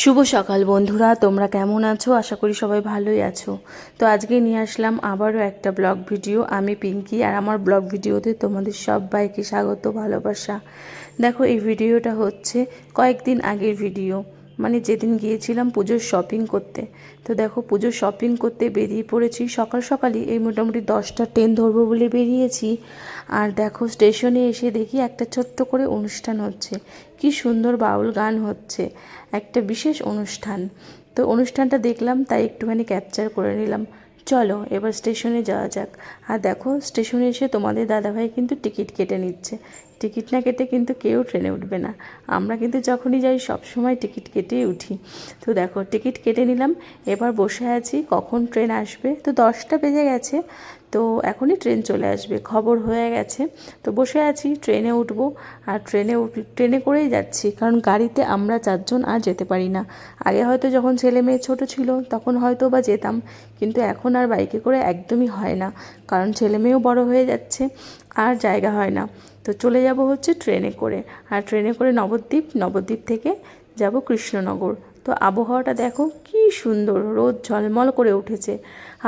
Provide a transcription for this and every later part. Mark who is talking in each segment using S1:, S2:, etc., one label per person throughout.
S1: শুভ সকাল বন্ধুরা, তোমরা কেমন আছো? আশা করি সবাই ভালোই আছো। তো আজকে নিয়ে আসলাম আবারও একটা ব্লগ ভিডিও, আমি পিঙ্কি, আর আমার ব্লগ ভিডিওতে তোমাদের সবাইকে স্বাগত, ভালোবাসা। দেখো, এই ভিডিওটা হচ্ছে কয়েকদিন আগের ভিডিও। মানে যেদিন গিয়েছিলাম পুজোর শপিং করতে, তো দেখো পুজোর শপিং করতে বেরিয়ে পড়েছি। সকাল সকালই এই মোটামুটি দশটা ট্রেন ধরবো বলে বেরিয়েছি। আর দেখো স্টেশনে এসে দেখি একটা ছোট্ট করে অনুষ্ঠান হচ্ছে। কি সুন্দর বাউল গান হচ্ছে। একটা বিশেষ অনুষ্ঠান। তো অনুষ্ঠানটা দেখলাম, তাই একটুখানি ক্যাপচার করে নিলাম। চলো, এবার স্টেশনে যাওয়া যাক। আর দেখো, স্টেশনে এসে তোমাদের দাদাভাই কিন্তু টিকিট কেটে নিচ্ছে। টিকিট না কেটে কিন্তু কেউ ট্রেনে উঠবে না। আমরা কিন্তু যখনই যাই, সব সময় টিকিট কেটেই উঠি। তো দেখো, টিকিট কেটে নিলাম। এবার বসে আছি, কখন ট্রেন আসবে? তো দশটা বেজে গেছে। তো এখনই ট্রেন চলে আসবে। খবর হয়ে গেছে। তো বসে আছি, ট্রেনে উঠবো। আর ট্রেনে উঠ, ট্রেনে করেই যাচ্ছি। কারণ গাড়িতে আমরা চারজন আর যেতে পারি না। আগে হয়তো যখন ছেলে মেয়ে ছোটো ছিল, তখন হয়তো বা যেতাম। কিন্তু এখন আর বাইকে করে একদমই হয় না। কারণ ছেলে মেয়েও বড় হয়ে যাচ্ছে, আর জায়গা হয় না। তো চলে যাব হচ্ছে ট্রেনে করে। আর ট্রেনে করে নবদ্বীপ নবদ্বীপ থেকে যাব কৃষ্ণনগর। তো আবহাওয়াটা দেখো কি সুন্দর, রোদ ঝলমল করে উঠেছে।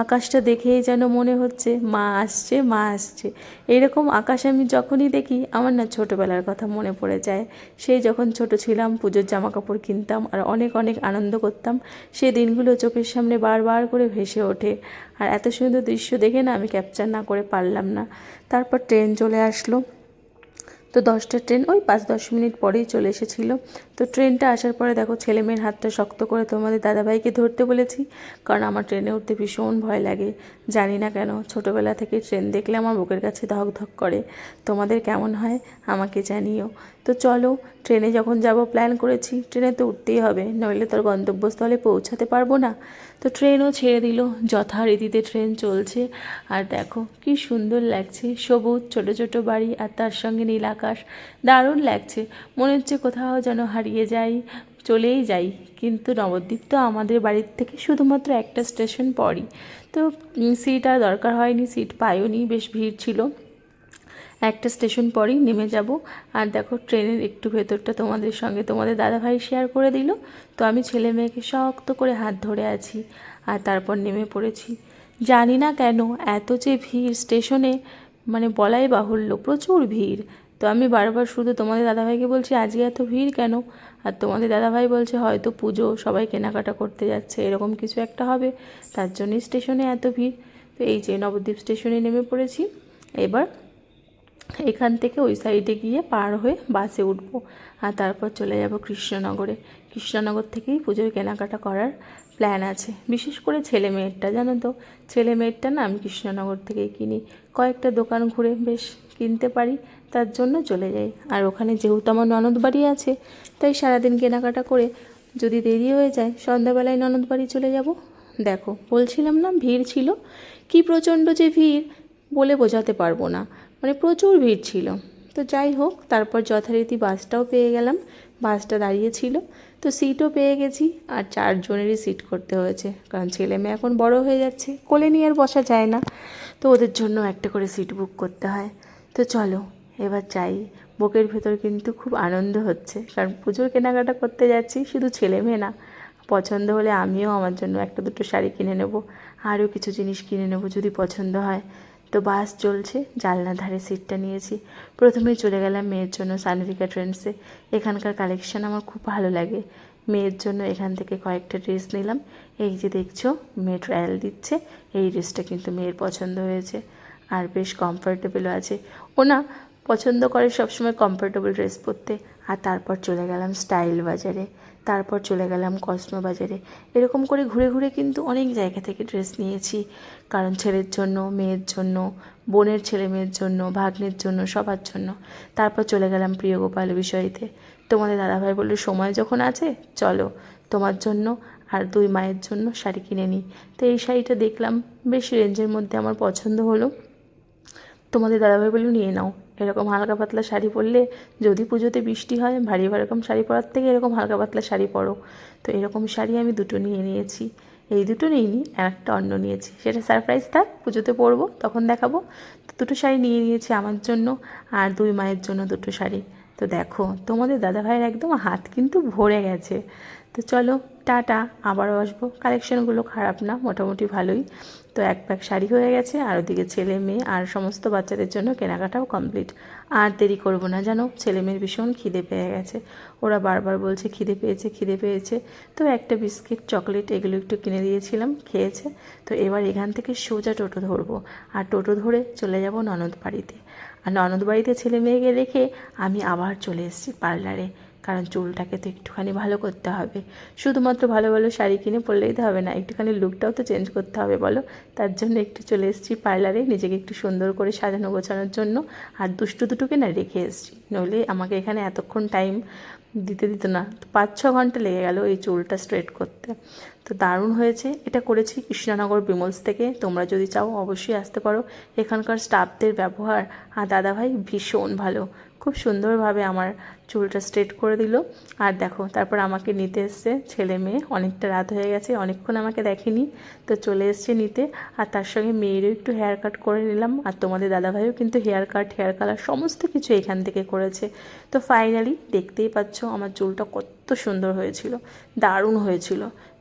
S1: আকাশটা দেখেই যেন মনে হচ্ছে মা আসছে মা আসছে। এরকম আকাশ আমি যখনই দেখি, আমার না ছোটোবেলার কথা মনে পড়ে যায়। সেই যখন ছোট ছিলাম, পুজোর জামা কাপড় কিনতাম আর অনেক অনেক আনন্দ করতাম, সেই দিনগুলো চোখের সামনে বারবার করে ভেসে ওঠে। আর এত সুন্দর দৃশ্য দেখে না আমি ক্যাপচার না করে পারলাম না। তারপর ট্রেন চলে আসলো। তো দশটা ট্রেন, ওই পাঁচ দশ মিনিট পরেই চলে এসেছিল। তো ট্রেনটা আসার পরে দেখো ছেলে মেয়ের হাতটা শক্ত করে তোমাদের দাদাভাইকে ধরতে বলেছি, কারণ আমার ট্রেনে উঠতে ভীষণ ভয় লাগে। জানি না কেন, ছোটোবেলা থেকে ট্রেন দেখলে আমার বুকের কাছে ধক ধক করে। তোমাদের কেমন হয় আমাকে জানিও। তো চলো, ট্রেনে যখন যাব প্ল্যান করেছি, ট্রেনে তো উঠতেই হবে, নইলে তোর গন্তব্যস্থলে পৌঁছাতে পারব না। তো ট্রেনও ছেড়ে দিল, যথারীতিতে ট্রেন চলছে। আর দেখো কি সুন্দর লাগছে, সবুজ, ছোট ছোট বাড়ি, আর তার সঙ্গে নীল আকাশ। দারুণ লাগছে। মনে হচ্ছে কোথাও যেন হারিয়ে যাই, চলেই যাই। কিন্তু নবদ্বীপ তো আমাদের বাড়ির থেকে শুধুমাত্র একটা স্টেশন পরই। তো সিট আর দরকার হয়নি সিট পাইওনি, বেশ ভিড় ছিল। একটা স্টেশন পরেই নেমে যাব। আর দেখো, ট্রেনের একটু ভেতরটা তোমাদের সঙ্গে তোমাদের দাদাভাই শেয়ার করে দিল। তো আমি ছেলে মেয়েকে শক্ত করে হাত ধরে আছি আর তারপর নেমে পড়েছি। জানি না কেন, এত যে ভিড় স্টেশনে মানে বলাই বাহুল্য, প্রচুর ভিড়। তো আমি বারবার শুধু তোমাদের দাদাভাইকে বলছি, আজকে এত ভিড় কেন? আর তোমাদের দাদাভাই বলছে, হয়তো পুজো, সবাই কেনাকাটা করতে যাচ্ছে, এরকম কিছু একটা হবে, তার জন্যই স্টেশনে এত ভিড়। তো এই যে নবদ্বীপ স্টেশনে নেমে পড়েছি। এবার এখান থেকে ওই সাইডে গিয়ে পার হয়ে বাসে উঠব আর তারপর চলে যাব কৃষ্ণনগরে। কৃষ্ণনগর থেকেই পুজোর কেনাকাটা করার প্ল্যান আছে। বিশেষ করে ছেলে মেয়েরটা, জানো তো? ছেলে মেয়েরটা না আমি কৃষ্ণনগর থেকেই কিনি। কয়েকটা দোকান ঘুরে বেশ কিনতে পারি, তার জন্য চলে যাই। আর ওখানে যেহেতু আমার ননদ বাড়ি আছে, তাই সারাদিন কেনাকাটা করে যদি দেরি হয়ে যায়, সন্ধ্যাবেলায় ননদ বাড়ি চলে যাব। দেখো, বলছিলাম না ভিড় ছিল? কি প্রচণ্ড যে ভিড় বলে বোঝাতে পারব না। মানে প্রচুর ভিড় ছিল। তো যাই হোক, তারপর যথারীতি বাসটাও পেয়ে গেলাম। বাসটা দাঁড়িয়েছিল তো সিটও পেয়ে গেছি, আর চারজনেরই সিট করতে হয়েছে। কারণ ছেলে মেয়ে এখন বড় হয়ে যাচ্ছে, কোলে নিয়ে আর বসা যায় না। তো ওদের জন্য একটা করে সিট বুক করতে হয়। তো চলো, এবার যাই। বুকের ভেতর কিন্তু খুব আনন্দ হচ্ছে। কারণ পুজোর কেনাকাটা করতে যাচ্ছি, শুধু ছেলে মেয়ে না। পছন্দ হলে আমিও আমার জন্য একটা দুটো শাড়ি কিনে নেব, আরও কিছু জিনিস কিনে নেব যদি পছন্দ হয়। তো বাস চলছে, জানলার ধারে সিটটা নিয়েছি। প্রথমেই চলে গেলাম মেয়ের জন্য সানভিকা ট্রেন্ডসে এখানকার কালেকশন আমার খুব ভালো লাগে। মেয়ের জন্য এখান থেকে কয়েকটা ড্রেস নিলাম। এই যে দেখছ মেয়ে ট্রায়াল দিচ্ছে। এই ড্রেসটা কিন্তু মেয়ের পছন্দ হয়েছে। আর বেশ কমফোর্টেবলও আছে। ও না পছন্দ করে সবসময় কমফোর্টেবল ড্রেস পরতে। আর তারপর চলে গেলাম স্টাইল বাজারে। তারপর চলে গেলাম কসমো বাজারে। এরকম করে ঘুরে ঘুরে কিন্তু অনেক জায়গা থেকে ড্রেস নিয়েছি। কারণ ছেলের জন্য, মেয়ের জন্য, বোনের ছেলে মেয়ের জন্য, ভাগ্নের জন্য, সবার জন্য। তারপর চলে গেলাম প্রিয় গোপাল বিষয়তে। তোমাদের দাদাভাই বলল, সময় যখন আছে, চলো। তোমার জন্য আর দুই মায়ের জন্য শাড়ি কিনে নিই। তো এই শাড়িটা দেখলাম, বেশ রেঞ্জের মধ্যে আমার পছন্দ হলো। তোমাদের দাদাভাই বলল নিয়ে নাও। এরকম হালকা পাতলা শাড়ি পরলে যদি পুজোতে বৃষ্টি হয়, ভারী এরকম শাড়ি পরার থেকে এরকম হালকা পাতলা শাড়ি পরো। তো এরকম শাড়ি আমি দুটো নিয়ে নিয়েছি। এই দুটো নিইনি একটা অন্য নিয়েছি। সেটা সারপ্রাইজ থাক, পুজোতে পরবো, তখন দেখাবো। তো দুটো শাড়ি নিয়ে নিয়েছি আমার জন্য আর দুই মায়ের জন্য দুটো শাড়ি। তো দেখো, তোমাদের দাদাভাইয়ের একদম হাত কিন্তু ভরে গেছে। তো চলো, টাটা, আবারও আসব। কালেকশনগুলো খারাপ না, মোটামুটি ভালোই। তো এক প্যাক শাড়ি হয়ে গেছে, আর ওদিকে ছেলে মেয়ে আর সমস্ত বাচ্চাদের জন্য কেনাকাটাও কমপ্লিট আর দেরি করব না, জানো? ছেলে মেয়ের ভীষণ খিদে পেয়ে গেছে। ওরা বারবার বলছে, খিদে পেয়েছে খিদে পেয়েছে। তো একটা বিস্কিট, চকলেট, এগুলো একটু কিনে দিয়েছিলাম, খেয়েছে। তো এবার এখান থেকে সোজা টোটো ধরবো। আর টোটো ধরে চলে যাব ননদ বাড়িতে আর ননদ বাড়িতে ছেলে মেয়েকে রেখে আমি আবার চলে এসেছি পার্লারে। কারণ চুলটাকে তো একটুখানি ভালো করতে হবে। শুধুমাত্র ভালো ভালো শাড়ি কিনে পরলেই তো হবে না, একটুখানি লুকটাও তো চেঞ্জ করতে হবে বলো। তার জন্য একটু চলে এসেছি পার্লারে নিজেকে একটু সুন্দর করে সাজানো গোছানোর জন্য। আর দুষ্টু দুটোকে না রেখে এসেছি, নইলে আমাকে এখানে এতক্ষণ টাইম দিতে দিত না। তো পাঁচ ছ ঘণ্টা লেগে গেল এই চুলটা স্ট্রেট করতে। তো দারুণ হয়েছে, এটা করেছি কৃষ্ণনগর বিমলস থেকে। তোমরা যদি চাও অবশ্যই আসতে পারো। এখানকার স্টাফদের ব্যবহার, আর দাদাভাই ভীষণ ভালো। খুব সুন্দরভাবে আমার চুলটা স্ট্রেট করে দিল। আর দেখো, তারপর আমাকে নিতে এসছে ছেলে মেয়ে। অনেকটা রাত হয়ে গেছে, অনেকক্ষণ আমাকে দেখেনি। তো চলে এসছে নিতে। আর তার সঙ্গে মেয়েরও একটু হেয়ার কাট করে নিলাম। আর তোমাদের দাদাভাইও কিন্তু হেয়ার কাট হেয়ার কালার সমস্ত কিছু এখান থেকে করেছে। তো ফাইনালি দেখতেই পাচ্ছ আমার চুলটা কত সুন্দর হয়েছিল, দারুণ হয়েছিল।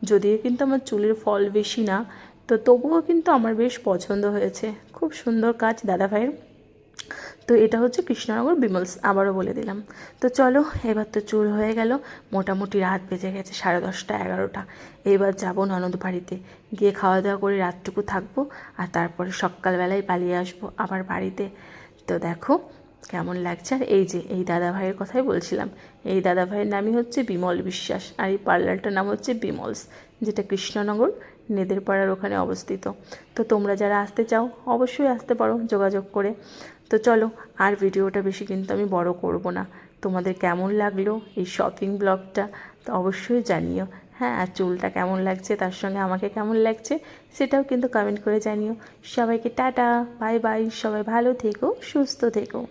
S1: যদিও কিন্তু আমার চুলের ফল বেশি না, তো তবুও কিন্তু আমার বেশ পছন্দ হয়েছে। খুব সুন্দর কাজ দাদাভাইয়ের। তো এটা হচ্ছে কৃষ্ণনগর বিমলস, আবারও বলে দিলাম। তো চলো, এবার তো চুল হয়ে গেল, মোটামুটি রাত বেজে গেছে সাড়ে দশটা, এগারোটা। এবার যাব ননদ বাড়িতে। গিয়ে খাওয়া দাওয়া করে রাতটুকু থাকব, আর তারপরে সকালবেলায় পালিয়ে আসব আবার বাড়িতে। তো দেখো, কেমন লাগছে। আর এই যে, এই দাদা ভাইয়ের কথাই বলছিলাম। এই দাদা ভাইয়ের নামই হচ্ছে বিমল বিশ্বাস, আর এই পার্লারটার নাম হচ্ছে বিমলস, যেটা কৃষ্ণনগর নেদেরপাড়ার ওখানে অবস্থিত। তো তোমরা যারা আসতে চাও, অবশ্যই আসতে পারো, যোগাযোগ করে। তো চলো, আর ভিডিওটা বেশি কিন্তু আমি বড় করব না। তোমাদের কেমন লাগল এই শপিং ব্লগটা তো অবশ্যই জানিও। হ্যাঁ আর চুলটা কেমন লাগছে, তার সঙ্গে আমাকে কেমন লাগছে সেটাও কিন্তু কমেন্ট করে জানিও। সবাইকে টাটা বাই বাই সবাই ভালো থেকো, সুস্থ থেকো।